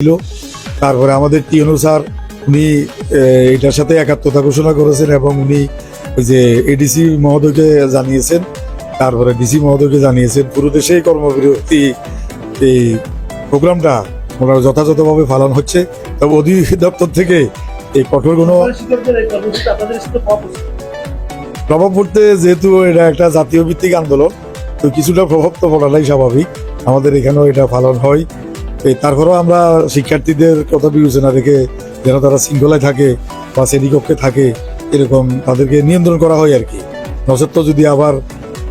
ছিল। তারপরে আমাদের টিএনও স্যার, উনি এটার সাথে একাত্মতা ঘোষণা করেছেন এবং উনি ওই যে এডিসি মহোদয়কে জানিয়েছেন, তারপরে ডিসি মহোদয়কে জানিয়েছেন, পুরো দেশে কর্মবিরতি, এই প্রোগ্রামটা ওনারা যথাযথভাবে পালন হচ্ছে। তবে অধিদপ্তর থেকে এই কঠোর কোনো প্রভাব পড়তে যেহেতু এটা একটা জাতীয় ভিত্তিক আন্দোলন, তো কিছুটা প্রভাব তো পড়াটাই স্বাভাবিক। আমাদের এখানেও এটা পালন হয়। তারপরেও আমরা শিক্ষার্থীদের কথা বিবেচনা রেখে যেন তারা শৃঙ্খলায় থাকে বা শ্রেণীকক্ষে থাকে, এরকম তাদেরকে নিয়ন্ত্রণ করা হয় আর কি। নচেত যদি আবার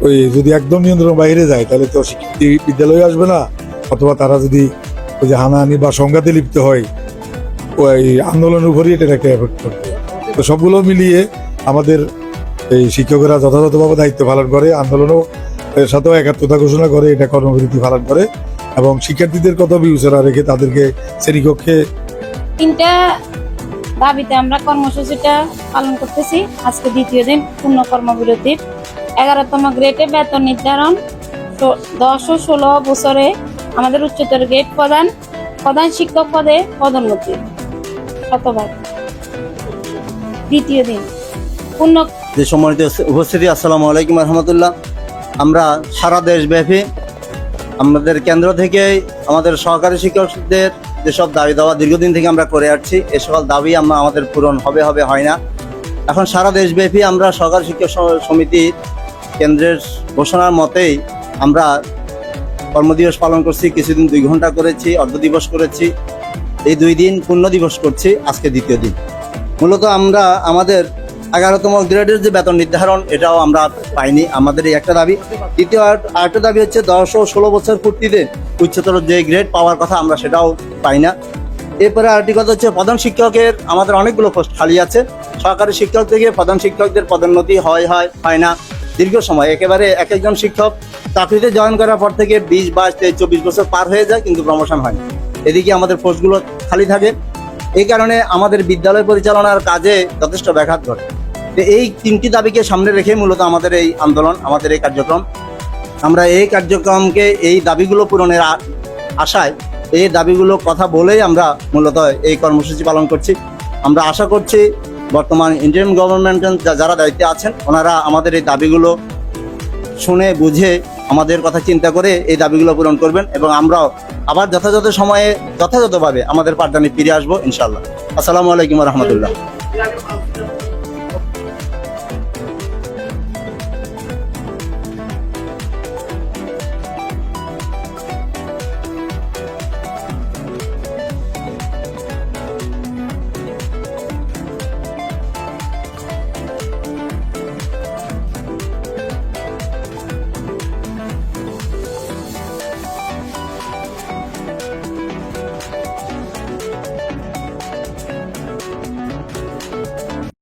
ওই যদি একদম নিয়ন্ত্রণ বাইরে যায়, তাহলে তো শিক্ষার্থী বিদ্যালয়ে আসবে না। অথবা তারা যদি ওই যে হানাহানি বা সংঘাতে লিপ্ত হয়, ওই আন্দোলনের উপরই এটা একটা এফেক্ট করবে তো সবগুলো মিলিয়ে আমাদের এই শিক্ষকেরা যথাযথভাবে দায়িত্ব পালন করে, আন্দোলনও এর সাথেও একাত্মতা ঘোষণা করে, এটা কর্মবিরতি পালন করে। এবং শিক্ষার্থীদের কথা বিবেচনা রেখে তাদেরকে শ্রেণীকক্ষে তিনটা দাবিতে আমরা কর্মসূচিটা পালন করতেছি। আজকে দ্বিতীয় দিন পূর্ণ কর্মবিরতির এগারোতম গ্রেডে বেতন নির্ধারণ। দশ ও ষোলো বছরে আমাদের উচ্চতর গ্রেড প্রদান প্রধান শিক্ষক পদে পদোন্নতি। শতভাগ। দ্বিতীয় দিন। পূর্ণ যে সম্মানিত উপস্থিতি আসসালামু আলাইকুম রহমতুল্লাহ। আমরা সারা দেশব্যাপী আমাদের কেন্দ্র থেকে আমাদের সহকারী শিক্ষকদের যেসব দাবি দাওয়া দীর্ঘদিন থেকে আমরা করে আসছি, এ সকল দাবি আমরা আমাদের পূরণ হবে হবে, হয় না। এখন সারা দেশব্যাপী আমরা সহকারী শিক্ষক স- সমিতির কেন্দ্রের ঘোষণার মতেই আমরা কর্মদিবস পালন করছি, কিছুদিন দুই ঘণ্টা করেছি, অর্ধ দিবস করেছি। এই দুই দিন পূর্ণ দিবস করছি, আজকে দ্বিতীয় দিন। মূলত আমরা আমাদের এগারোতম গ্রেডের যে বেতন নির্ধারণ, এটাও আমরা পাইনি আমাদের এই একটা দাবি। দ্বিতীয় আরেকটা দাবি হচ্ছে দশ ও ষোলো বছর পূর্তিতে উচ্চতর যে গ্রেড পাওয়ার কথা আমরা সেটাও পাই না। এরপরে আরেকটি কথা হচ্ছে প্রধান শিক্ষকের আমাদের অনেকগুলো পোস্ট খালি আছে। সরকারি শিক্ষক থেকে প্রধান শিক্ষকদের পদোন্নতি হয় হয় হয় না। দীর্ঘ সময়, একেবারে এক একজন শিক্ষক চাকরিতে জয়েন করার পর থেকে বিশ, বাইশ, তেইশ, চব্বিশ বছর পার হয়ে যায়, কিন্তু প্রমোশন হয় এদিকে আমাদের পোস্টগুলো খালি থাকে। এই কারণে আমাদের বিদ্যালয় পরিচালনার কাজে যথেষ্ট ব্যাঘাত ঘটে। এই তিনটি দাবিকে সামনে রেখে মূলত আমাদের এই আন্দোলন, আমাদের এই কার্যক্রম। আমরা এই কার্যক্রমকে, এই দাবিগুলো পূরণের আশায়, এই দাবিগুলো কথা বলেই আমরা মূলত এই কর্মসূচি পালন করছি। আমরা আশা করছি বর্তমান ইন্ডিয়ান গভর্নমেন্ট যারা দায়িত্বে আছেন, ওনারা আমাদের এই দাবিগুলো শুনে, বুঝে, আমাদের কথা চিন্তা করে এই দাবিগুলো পূরণ করবেন এবং আমরাও আবার যথাযথ সময়ে, যথাযথভাবে আমাদের পাঠদানে ফিরে আসব ইনশাল্লাহ আসসালামু আলাইকুম রহমতুল্লাহ।